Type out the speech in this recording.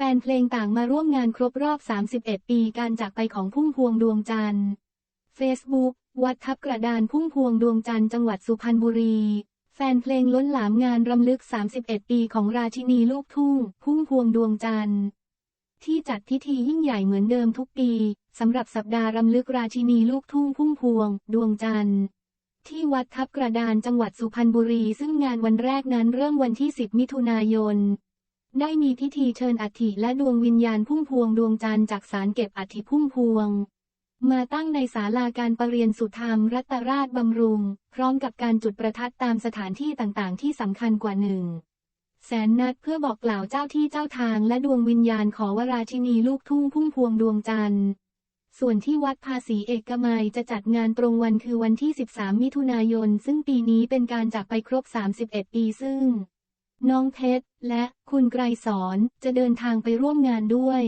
แฟนเพลงต่างมาร่วมงานครบรอบ 31 ปีการจากไปของพุ่มพวงดวงจันทร์ Facebook วัดทับกระดานพุ่มพวงดวงจันทร์จังหวัดสุพรรณบุรี แฟนเพลงล้นหลามงานรำลึก 31 ปีของราชินีลูกทุ่ง พุ่มพวงดวงจันทร์ ที่จัดพิธียิ่งใหญ่เหมือนเดิมทุกปีสำหรับสัปดาห์รำลึกราชินีลูกทุ่งพุ่มพวง ดวงจันทร์ที่วัดทับกระดานจังหวัดสุพรรณบุรี ซึ่งงานวันแรกนั้นเริ่มวันที่ 10 มิถุนายน ได้มีพิธีเชิญอัฐิและดวงวิญญาณพุ่มพวงดวงจันทร์จากศาลเก็บอัฐิพุ่มพวง มาตั้งในศาลาการประเรียนสุธรรมรัตราชบำรุง พร้อมกับการจุดประทัดตามสถานที่ต่างๆ ที่สำคัญกว่าหนึ่งแสนนัดเพื่อบอกกล่าวเจ้าที่เจ้าทางและดวงวิญญาณขอวราชินีลูกทุ่งพุ่มพวงดวงจันทร์ ส่วนที่วัดภาษีเอกมัยจะจัดงานตรงวันคือวันที่ 13 มิถุนายน ซึ่งปีนี้เป็นการจากไปครบ 31 ปีซึ่ง น้องเพชรและคุณไกรสอนจะเดินทางไปร่วมงานด้วย